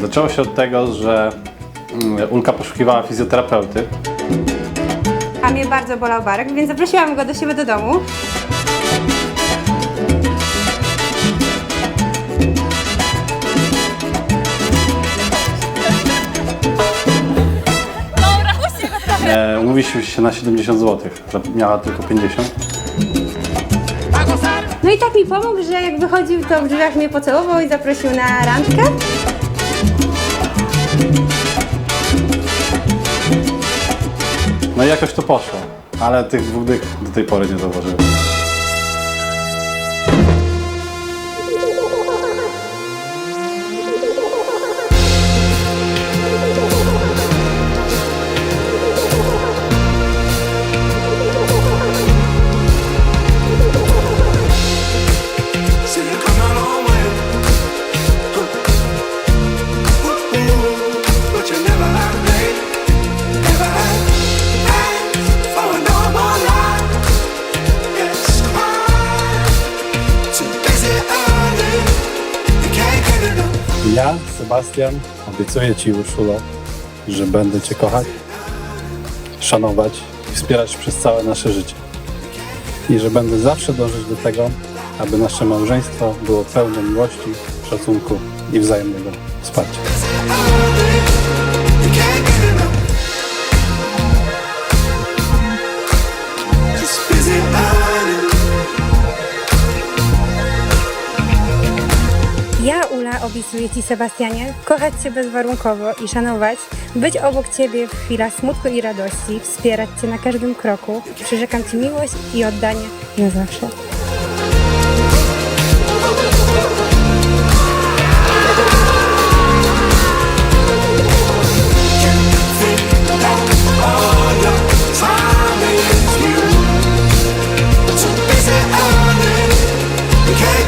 Zaczęło się od tego, że mm, Ulka poszukiwała fizjoterapeuty. A mnie bardzo bolał barek, więc zaprosiłam go do siebie do domu. E, umówiliśmy się na 70 zł. Miała tylko 50. No i tak mi pomógł, że jak wychodził, to w drzwiach mnie pocałował i zaprosił na randkę. No i jakoś to poszło. Ale tych dwóch dych do tej pory nie zauważyłem. Ja, Sebastian, obiecuję Ci, Urszulo, że będę Cię kochać, szanować i wspierać przez całe nasze życie. I że będę zawsze dążyć do tego, aby nasze małżeństwo było pełne miłości, szacunku i wzajemnego wsparcia. Pana obiecuję Ci, Sebastianie, kochać Cię bezwarunkowo i szanować, być obok Ciebie w chwilach smutku i radości, wspierać Cię na każdym kroku. Przyrzekam Ci miłość i oddanie na zawsze. Okay.